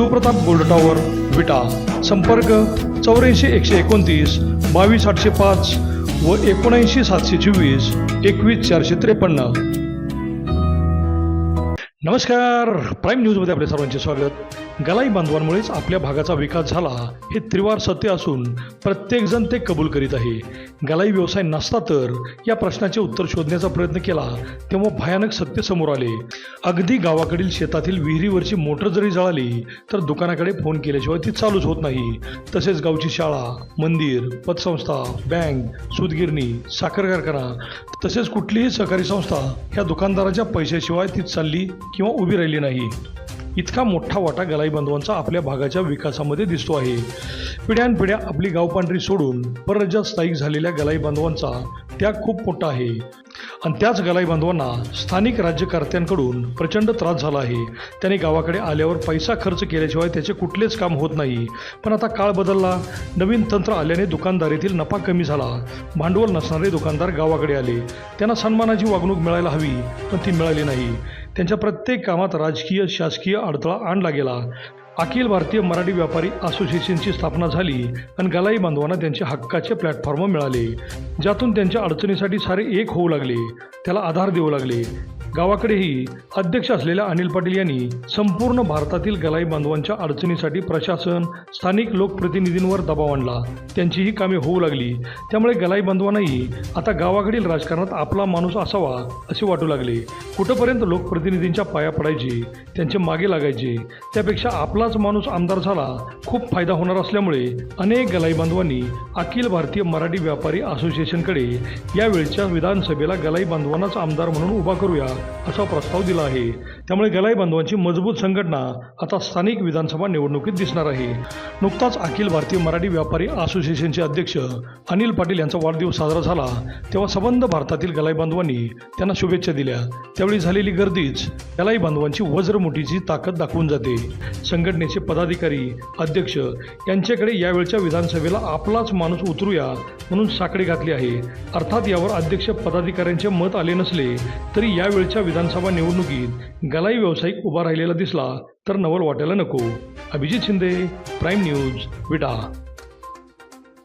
Shivpratap gold tower Vita. संपर्क चौऱ्याऐंशी एकशे एकोणतीस बावीस आठशे पाच व एकोणऐंशी सातशे चोवीस एकवीस चारशे त्रेपन्न. नमस्कार. प्राईम न्यूजमध्ये आपल्या सर्वांचे स्वागत. गलाई बांधवांमुळेच आपल्या भागाचा विकास झाला हे त्रिवार सत्य असून प्रत्येकजण ते कबूल करीत आहे. गलाई व्यवसाय नसता तर या प्रश्नाचे उत्तर शोधण्याचा प्रयत्न केला तेव्हा भयानक सत्य समोर आले. अगदी गावाकडील शेतातील विहिरीवरची मोटर जरी जळाली तर दुकानाकडे फोन केल्याशिवाय ती चालूच होत नाही. तसेच गावची शाळा मंदिर पतसंस्था बँक सूतगिरणी साखर कारखाना तसेच कुठलीही सहकारी संस्था ह्या दुकानदाराच्या पैशाशिवाय ती चालली किंवा उभी राहिली नाही. इतका मोठा वाटा गलाई बांधवांचा आपल्या भागाच्या विकासामध्ये दिसतो आहे. पिढ्यानपिढ्या आपली गावपांढरी सोडून परराज्यात स्थायिक झालेल्या गलाई बांधवांचा त्याग खूप मोठा आहे. आणि त्याच गलाई बांधवांना स्थानिक राज्यकर्त्यांकडून प्रचंड त्रास झाला आहे. त्याने गावाकडे आल्यावर पैसा खर्च केल्याशिवाय त्याचे कुठलेच काम होत नाही. पण आता काळ बदलला. नवीन तंत्र आल्याने दुकानदारीतील नफा कमी झाला. भांडवल नसणारे दुकानदार गावाकडे आले. त्यांना सन्मानाची वागणूक मिळायला हवी पण ती मिळाली नाही. त्यांच्या प्रत्येक कामात राजकीय शासकीय अडथळा आणला गेला. अखिल भारतीय मराठी व्यापारी असोसिएशनची स्थापना झाली आणि गलाई बांधवांना त्यांचे हक्काचे प्लॅटफॉर्म मिळाले ज्यातून त्यांच्या अडचणीसाठी सारे एक होऊ लागले. त्याला आधार देऊ लागले. गावाकडेही अध्यक्ष असलेल्या अनिल पाटील यांनी संपूर्ण भारतातील गलाई बांधवांच्या अडचणीसाठी प्रशासन स्थानिक लोकप्रतिनिधींवर दबाव आणला. त्यांचीही कामे होऊ लागली. त्यामुळे गलाई बांधवांनाही आता गावाकडील राजकारणात आपला माणूस असावा असे वाटू लागले. कुठंपर्यंत लोकप्रतिनिधींच्या पाया पडायचे त्यांचे मागे लागायचे त्यापेक्षा आपलाच माणूस आमदार झाला खूप फायदा होणार असल्यामुळे अनेक गलाई बांधवांनी अखिल भारतीय मराठी व्यापारी असोसिएशनकडे यावेळच्या विधानसभेला गलाई बांधवांनाच आमदार म्हणून उभा करूया असा प्रस्ताव दिला आहे. त्यामुळे गलाई बांधवांची मजबूत संघटना आता स्थानिक विधानसभा निवडणुकीत दिसणार आहे. नुकताच अखिल भारतीय मराठी व्यापारी असोसिएशनचे अध्यक्ष अनिल पाटील यांचा वाढदिवस साजरा झाला. तेव्हा संबंध भारतातील गलाई बांधवांनी त्यांना शुभेच्छा दिल्या. त्यावेळी झालेली गर्दीच गलाई बांधवांची वज्रमुठीची ताकद दाखवून जाते. संघटनेचे पदाधिकारी अध्यक्ष यांच्याकडे यावेळच्या विधानसभेला आपलाच माणूस उतरूया म्हणून साकडे घातली आहे. अर्थात यावर अध्यक्ष पदाधिकाऱ्यांचे मत आले नसले तरी यावेळी यावेळच्या विधानसभा निवडणुकीत गलाई व्यावसायिक उभा राहिलेला दिसला तर नवल वाटायला नको. Abhijit Shinde prime news Vita.